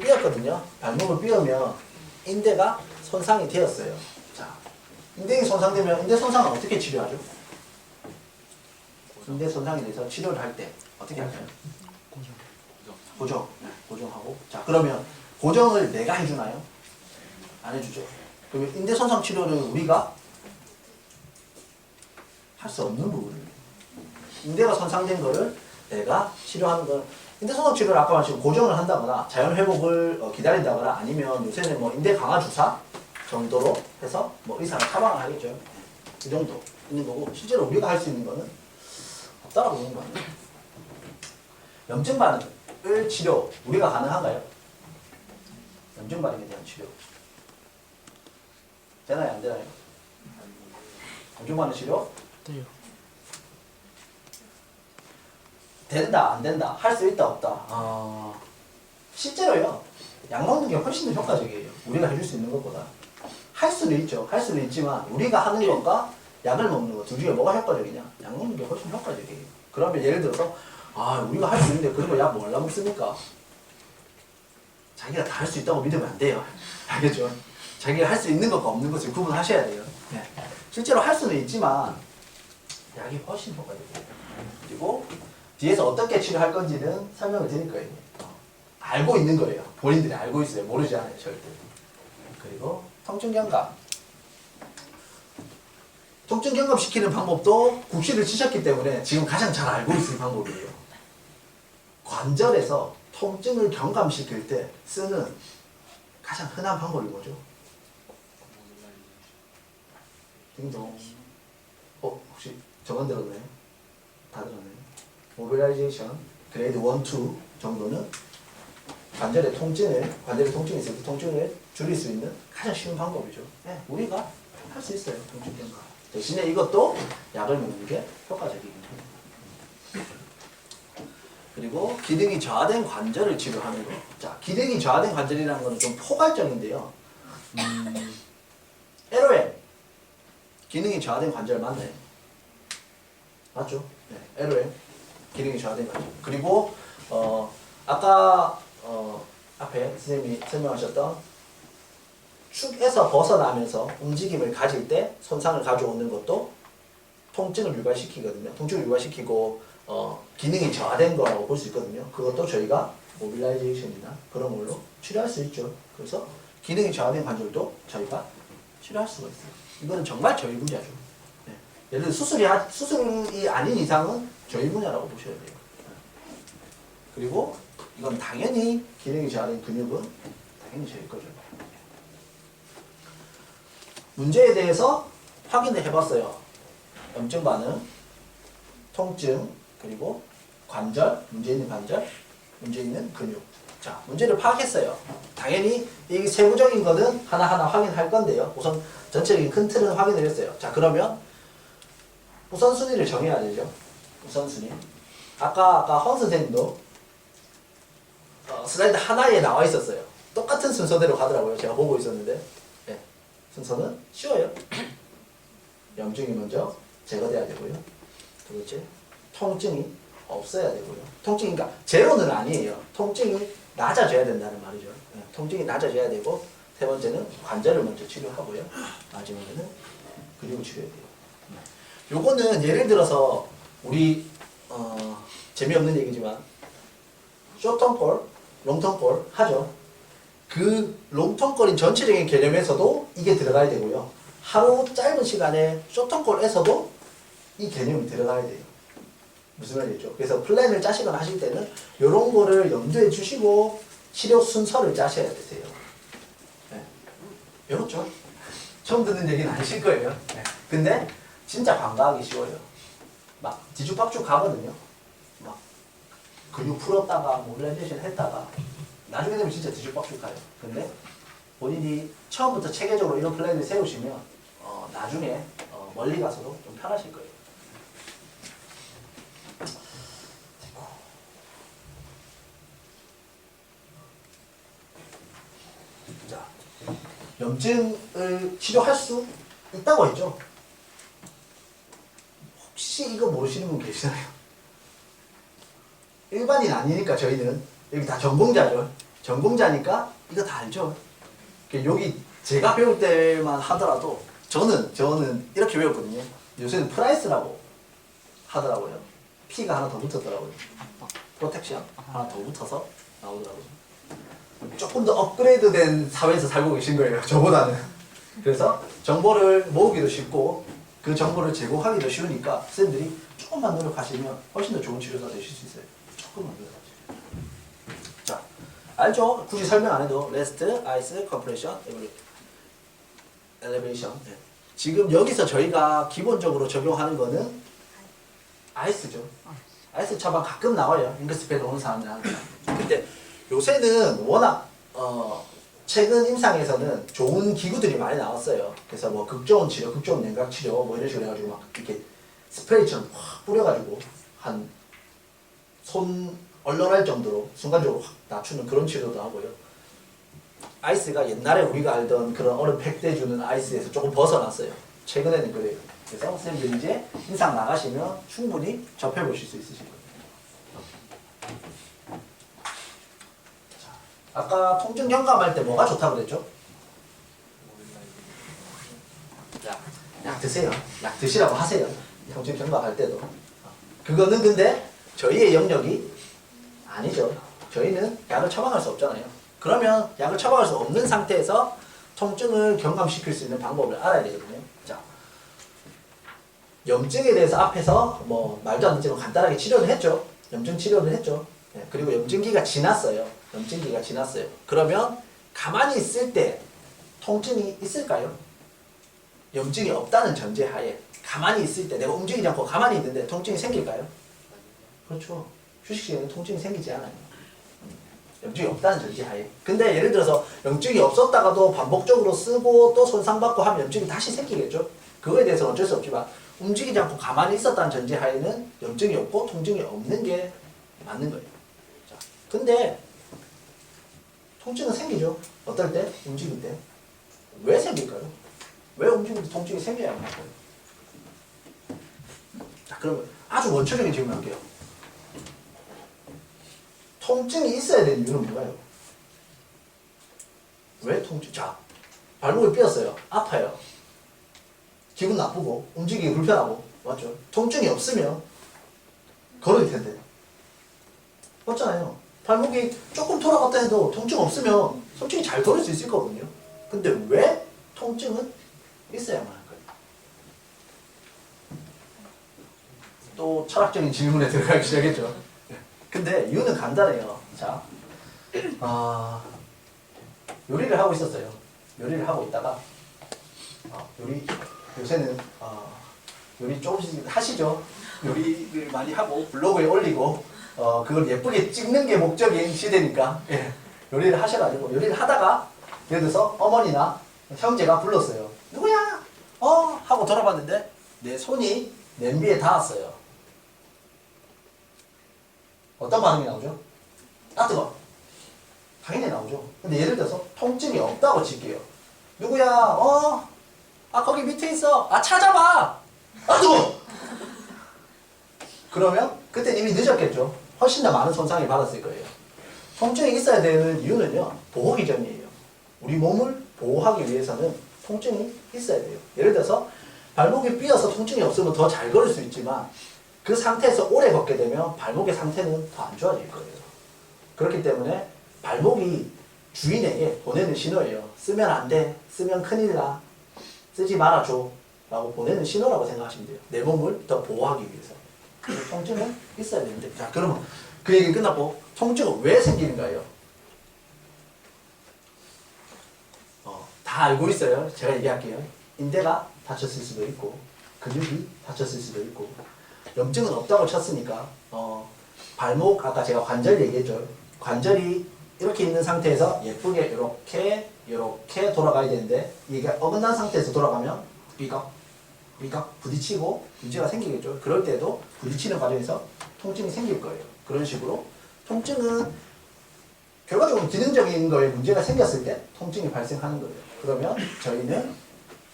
삐었거든요. 발목을 삐으면 인대가 손상이 되었어요. 자, 인대가 손상되면 인대 손상은 어떻게 치료하죠? 인대 손상이 돼서 치료를 할 때 어떻게 할까요? 고정. 네, 고정하고. 자, 그러면 고정을 내가 해주나요? 안 해주죠. 그러면 인대 손상 치료를 우리가 할 수 없는 부분이에요. 인대가 손상된 거를 내가 치료하는 걸 인대 손상 치료를 아까 말씀 고정을 한다거나 자연 회복을 어, 기다린다거나 아니면 요새는 뭐 인대 강화 주사 정도로 해서 뭐 의사가 처방을 하겠죠. 네, 그 정도 있는 거고 실제로 우리가 할 수 있는 거는 없다라고 보는 거 같아요. 염증 반응을 치료 우리가 가능한가요? 염증 반응에 대한 치료 되나요 안 되나요? 염증 반응 치료 돼요. 된다 안 된다 할 수 있다 없다. 아. 실제로요. 약 먹는 게 훨씬 더 효과적이에요. 우리가 해줄 수 있는 것보다. 할 수는 있죠. 할 수는 있지만 우리가 하는 것과 약을 먹는 것 둘 중에 뭐가 효과적이냐? 약 먹는 게 훨씬 효과적이에요. 그러면 예를 들어서 아 우리가 할 수 있는데 그런 거약 뭘라 먹습니까? 자기가 다 할 수 있다고 믿으면 안 돼요. 알겠죠? 자기가 할 수 있는 것과 없는 것을 구분하셔야 돼요. 네. 실제로 할 수는 있지만 약이 훨씬 효과적이에요. 그리고 뒤에서 어떻게 치료할 건지는 설명을 드릴 거예요. 어, 알고 있는 거예요. 본인들이 알고 있어요. 모르지 않아요, 절대. 그리고 통증 경감. 통증 경감 시키는 방법도 국시를 치셨기 때문에 지금 가장 잘 알고 있을 방법이에요. 관절에서 통증을 경감시킬 때 쓰는 가장 흔한 방법이 뭐죠? 딩동. 어, 혹시 저만 들었나요? 다 들었나요? 모빌라이제이션 그레이드 1, 2 정도는 관절의 통증을 관절의 통증이 있을 때 통증을 줄일 수 있는 가장 쉬운 방법이죠. 네, 우리가 할 수 있어요. 통증 경과. 대신에 이것도 약을 먹는 게 효과적이긴 해요. 그리고 기능이 저하된 관절을 치료하는 거. 자, 기능이 저하된 관절이라는 거는 좀 포괄적인데요. 음, LOM 기능이 저하된 관절 맞나요? 맞죠? 네, LOM 기능이 저하된 관절. 그리고 어 아까 어 앞에 선생님이 설명하셨던 축에서 벗어나면서 움직임을 가질 때 손상을 가져오는 것도 통증을 유발시키거든요. 통증을 유발시키고 어 기능이 저하된 거라고 볼 수 있거든요. 그것도 저희가 모빌라이제이션이나 그런 걸로 치료할 수 있죠. 그래서 기능이 저하된 관절도 저희가 치료할 수가 있어요. 이거는 정말 저희 분야죠. 네. 예를 들어 수술이 하- 수술이 아닌 이상은 저희 분야라고 보셔야 돼요. 그리고 이건 당연히 기능이 저하된 근육은 당연히 저희 거죠. 문제에 대해서 확인을 해봤어요. 염증 반응, 통증, 그리고 관절, 문제 있는 관절, 문제 있는 근육. 자, 문제를 파악했어요. 당연히 이 세부적인 거는 하나하나 확인할 건데요. 우선 전체적인 큰 틀은 확인을 했어요. 자, 그러면 우선순위를 정해야 되죠. 우선순위. 아까 아까 황 선생님도 어, 슬라이드 하나에 나와 있었어요. 똑같은 순서대로 가더라고요. 제가 보고 있었는데 네, 순서는 쉬워요. 염증이 먼저 제거돼야 되고요. 두 번째 통증이 없어야 되고요. 통증이 그러니까 제로는 아니에요. 통증이 낮아져야 된다는 말이죠. 네, 통증이 낮아져야 되고 세 번째는 관절을 먼저 치료하고요. 마지막에는 근육을 치료해야 돼요. 네. 요거는 예를 들어서 우리 어, 재미없는 얘기지만 쇼텀골, 롱텀골 하죠. 그 롱텀골인 전체적인 개념에서도 이게 들어가야 되고요. 하루 짧은 시간에 쇼텀골에서도 이 개념이 들어가야 돼요. 무슨 말이죠? 그래서 플랜을 짜시거나 하실 때는 이런 거를 염두에 주시고 치료 순서를 짜셔야 되세요. 네. 외웠죠? 처음 듣는 얘기는 아니실 거예요. 네. 근데 진짜 관가하기 쉬워요. 막 뒤죽박죽 가거든요. 막 근육 풀었다가 모빌라이제이션 했다가 나중에 되면 진짜 뒤죽박죽 가요. 근데 본인이 처음부터 체계적으로 이런 플랜을 세우시면 어, 나중에 어, 멀리 가서도 좀 편하실 거예요. 자, 염증을 치료할 수 있다고 했죠. 혹시 이거 모르시는 분 계시나요? 일반인 아니니까 저희는 여기 다 전공자죠. 전공자니까 이거 다 알죠. 그 여기 제가 배울 때만 하더라도 저는 저는 이렇게 배웠거든요. 요새는 프라이스라고 하더라고요. P가 하나 더 붙었더라고요. 프로텍션 하나 더 붙어서 나오더라고요. 조금 더 업그레이드된 사회에서 살고 계신 거예요. 저보다는. 그래서 정보를 모으기도 쉽고 그 정보를 제공하기도 쉬우니까 선생님들이 조금만 노력하시면 훨씬 더 좋은 치료사 되실 수 있어요. 조금만 노력하시면. 자, 알죠? 굳이 설명 안 해도 레스트, 아이스, 컴프레션, 엘리베이션. 네. 지금 여기서 저희가 기본적으로 적용하는 거는 아이스죠. 아이스 처방 가끔 나와요. 잉크스패드 오는 사람들 항상. 근데 요새는 워낙 어 최근 임상에서는 좋은 기구들이 많이 나왔어요. 그래서 뭐 극저온 치료, 극저온 냉각 치료 뭐 이런 식으로 해가지고 막 이렇게 스프레이처럼 확 뿌려가지고 한 손 얼얼할 정도로 순간적으로 확 낮추는 그런 치료도 하고요. 아이스가 옛날에 우리가 알던 그런 얼음 팩대 주는 아이스에서 조금 벗어났어요. 최근에는 그래요. 그래서 선생님들이 이제 임상 나가시면 충분히 접해보실 수 있으실 거예요. 자, 아까 통증 경감할 때 뭐가 좋다고 그랬죠? 약, 약 드세요. 약 드시라고 하세요. 통증 경감할 때도. 그거는 근데 저희의 영역이 아니죠. 저희는 약을 처방할 수 없잖아요. 그러면 약을 처방할 수 없는 상태에서 통증을 경감시킬 수 있는 방법을 알아야 되거든요. 자, 염증에 대해서 앞에서 뭐 말도 안 되지만 간단하게 치료를 했죠. 염증 치료를 했죠. 네, 그리고 염증기가 지났어요. 염증기가 지났어요. 그러면 가만히 있을 때 통증이 있을까요? 염증이 없다는 전제하에 가만히 있을 때 내가 움직이지 않고 가만히 있는데 통증이 생길까요? 그렇죠. 휴식 시간에 통증이 생기지 않아요. 음, 염증이 없다는 전제하에. 근데 예를 들어서 염증이 없었다가도 반복적으로 쓰고 또 손상받고 하면 염증이 다시 생기겠죠. 그거에 대해서는 어쩔 수 없지만 움직이지 않고 가만히 있었다는 전제하에는 염증이 없고 통증이 없는 게 맞는 거예요. 자, 근데 통증은 생기죠. 어떨 때? 움직일 때. 왜 생길까요? 왜 움직일 때 통증이 생겨야만 할까요? 자, 그러면 아주 원초적인 질문 할게요. 통증이 있어야 되는 이유는 뭐예요? 왜 통증? 자, 발목을 삐었어요. 아파요. 기분 나쁘고 움직이기 불편하고 맞죠? 통증이 없으면 걸을 텐데 맞잖아요. 발목이 조금 돌아갔다 해도 통증 없으면 솔직히 잘 걸을 수 있을 거거든요. 근데 왜 통증은 있어야만 할까요? 또 철학적인 질문에 들어가기 시작했죠. 근데 이유는 간단해요. 자, 아 요리를 하고 있었어요. 요리를 하고 있다가 아, 요리 요새는 아, 요리 조금씩 하시죠. 요리를 많이 하고 블로그에 올리고 어, 그걸 예쁘게 찍는 게 목적인 시대니까 예, 요리를 하셔가지고 요리를 하다가 예를 들어서 어머니나 형제가 불렀어요. 누구야? 어 하고 돌아봤는데 내 손이 냄비에 닿았어요. 어떤 반응이 나오죠? 아 뜨거. 당연히 나오죠. 근데 예를 들어서 통증이 없다고 칠게요. 누구야? 어? 아 거기 밑에 있어. 아 찾아봐. 아 뜨거. 그러면 그때 이미 늦었겠죠. 훨씬 더 많은 손상을 받았을 거예요. 통증이 있어야 되는 이유는요. 보호 기 전이에요. 우리 몸을 보호하기 위해서는 통증이 있어야 돼요. 예를 들어서 발목이 삐어서 통증이 없으면 더 잘 걸을 수 있지만 그 상태에서 오래 걷게 되면 발목의 상태는 더 안 좋아질 거예요. 그렇기 때문에 발목이 주인에게 보내는 신호예요. 쓰면 안 돼. 쓰면 큰일 나. 쓰지 말아줘. 라고 보내는 신호라고 생각하시면 돼요. 내 몸을 더 보호하기 위해서. 그래서 통증은 있어야 되는데. 자, 그러면 그 얘기 끝났고, 통증은 왜 생기는가요? 어, 다 알고 있어요. 제가 얘기할게요. 인대가 다쳤을 수도 있고, 근육이 다쳤을 수도 있고, 염증은 없다고 쳤으니까, 어, 발목, 아까 제가 관절 얘기했죠. 관절이 이렇게 있는 상태에서 예쁘게 이렇게, 이렇게 돌아가야 되는데, 이게 어긋난 상태에서 돌아가면, 삐걱, 삐걱 부딪히고 문제가 생기겠죠. 그럴 때도 부딪히는 과정에서 통증이 생길 거예요. 그런 식으로 통증은 결과적으로 기능적인 거에 문제가 생겼을 때 통증이 발생하는 거예요. 그러면 저희는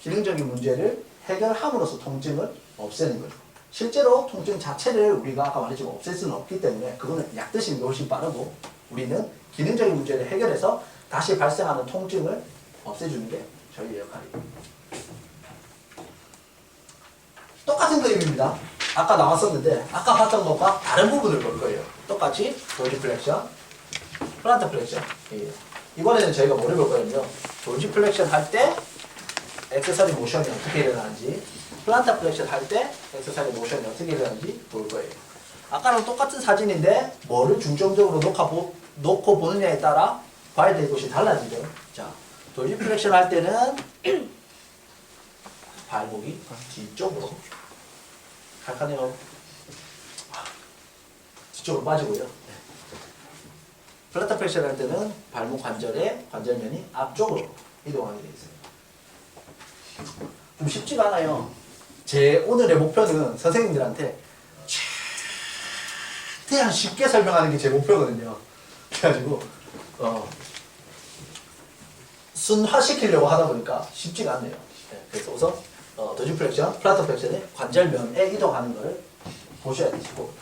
기능적인 문제를 해결함으로써 통증을 없애는 거죠. 실제로 통증 자체를 우리가 아까 말했지만 없앨 수는 없기 때문에 그거는 약 드시는 게 훨씬 빠르고 우리는 기능적인 문제를 해결해서 다시 발생하는 통증을 없애주는 게 저희의 역할이에요. 똑같은 그림입니다. 아까 나왔었는데 아까 봤던 것과 다른 부분을 볼 거예요. 똑같이 돌지 플렉션, 플란트 플렉션. 예. 이번에는 저희가 뭐를 볼 거냐면요. 돌지 플렉션 할 때 액세서리 모션이 어떻게 일어나는지, 플란트 플렉션 할 때 액세서리 모션이 어떻게 일어나는지 볼 거예요. 아까랑 똑같은 사진인데 뭐를 중점적으로 놓고, 보, 놓고 보느냐에 따라 봐야 될 것이 달라지죠. 자, 돌지 플렉션 할 때는 발목이 뒤쪽으로 칼카네요. 뒤쪽으로 빠지고요. 플라타 플렉션 할 때는 발목 관절의 관절면이 앞쪽으로 이동하게 되어 있어요. 좀 쉽지가 않아요. 제 오늘의 목표는 선생님들한테 최대한 쉽게 설명하는 게 제 목표거든요. 그래가지고 어, 순화시키려고 하다 보니까 쉽지가 않네요. 네, 그래서 우선 어, 더지 플렉션, 플라터 플렉션의 관절면에 이동하는 것을 보셔야 되시고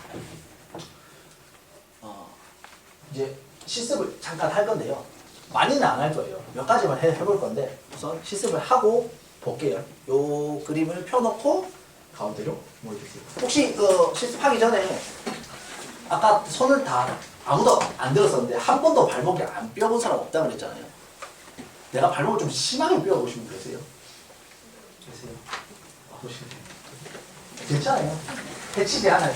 어, 이제 실습을 잠깐 할 건데요. 많이는 안 할 거예요. 몇 가지만 해, 해볼 건데 우선 실습을 하고 볼게요. 요 그림을 펴놓고 가운데로 모여주세요. 혹시 그 실습하기 전에 아까 손을 다 아무도 안 들었었는데 한 번도 발목에 안 뼈본 사람 없다 그랬잖아요. 내가 발목을 좀 심하게 뼈보신 분 계세요? 계세요? 아, 보시면 괜찮아요. 해치지 않아요.